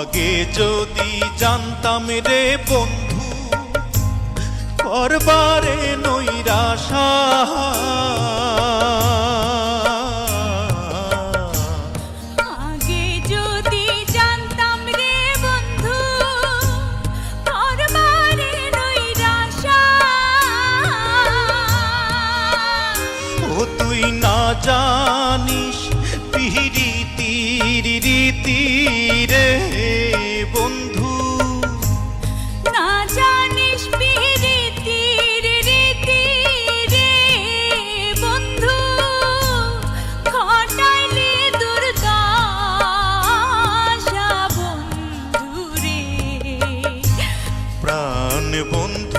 আগে যদি জানতাম রে বন্ধু করবারে নৈরাশা। আগে যদি জানতাম রে বন্ধু করবারে নৈরাশা। ও তুই না জানিস পিহিরি তীরি রে প্রাণ বন্ধু